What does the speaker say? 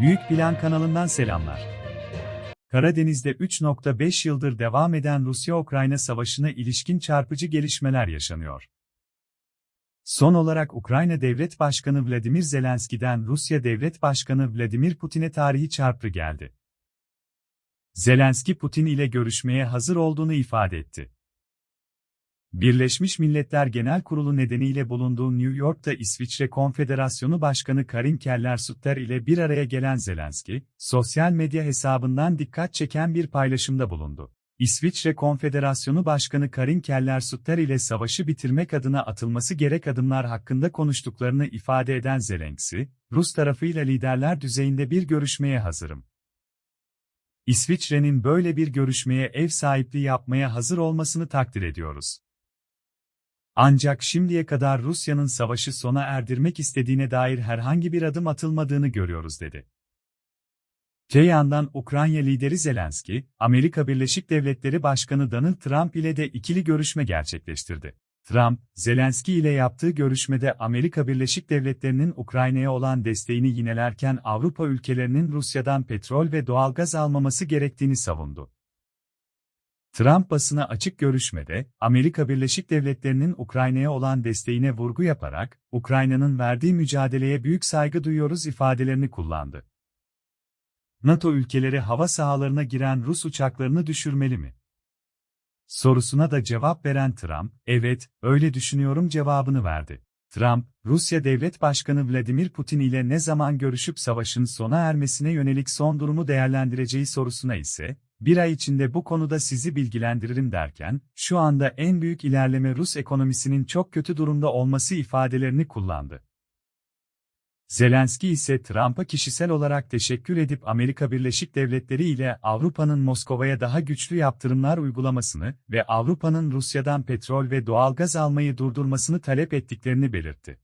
Büyük Plan kanalından selamlar. Karadeniz'de 3.5 yıldır devam eden Rusya-Ukrayna savaşına ilişkin çarpıcı gelişmeler yaşanıyor. Son olarak Ukrayna Devlet Başkanı Vladimir Zelenski'den Rusya Devlet Başkanı Vladimir Putin'e tarihi çarpı geldi. Zelenski Putin ile görüşmeye hazır olduğunu ifade etti. Birleşmiş Milletler Genel Kurulu nedeniyle bulunduğu New York'ta İsviçre Konfederasyonu Başkanı Karin Keller-Sutter ile bir araya gelen Zelenski, sosyal medya hesabından dikkat çeken bir paylaşımda bulundu. İsviçre Konfederasyonu Başkanı Karin Keller-Sutter ile savaşı bitirmek adına atılması gerek adımlar hakkında konuştuklarını ifade eden Zelenski, Rus tarafıyla liderler düzeyinde bir görüşmeye hazırım. İsviçre'nin böyle bir görüşmeye ev sahipliği yapmaya hazır olmasını takdir ediyoruz. Ancak şimdiye kadar Rusya'nın savaşı sona erdirmek istediğine dair herhangi bir adım atılmadığını görüyoruz dedi. Te yandan Ukrayna lideri Zelenski, Amerika Birleşik Devletleri Başkanı Donald Trump ile de ikili görüşme gerçekleştirdi. Trump, Zelenski ile yaptığı görüşmede Amerika Birleşik Devletleri'nin Ukrayna'ya olan desteğini yinelerken Avrupa ülkelerinin Rusya'dan petrol ve doğalgaz almaması gerektiğini savundu. Trump basına açık görüşmede, Amerika Birleşik Devletleri'nin Ukrayna'ya olan desteğine vurgu yaparak, Ukrayna'nın verdiği mücadeleye büyük saygı duyuyoruz ifadelerini kullandı. NATO ülkeleri hava sahalarına giren Rus uçaklarını düşürmeli mi? Sorusuna da cevap veren Trump, evet, öyle düşünüyorum cevabını verdi. Trump, Rusya Devlet Başkanı Vladimir Putin ile ne zaman görüşüp savaşın sona ermesine yönelik son durumu değerlendireceği sorusuna ise, bir ay içinde bu konuda sizi bilgilendiririm derken, şu anda en büyük ilerleme Rus ekonomisinin çok kötü durumda olması ifadelerini kullandı. Zelenski ise Trump'a kişisel olarak teşekkür edip Amerika Birleşik Devletleri ile Avrupa'nın Moskova'ya daha güçlü yaptırımlar uygulamasını ve Avrupa'nın Rusya'dan petrol ve doğalgaz almayı durdurmasını talep ettiklerini belirtti.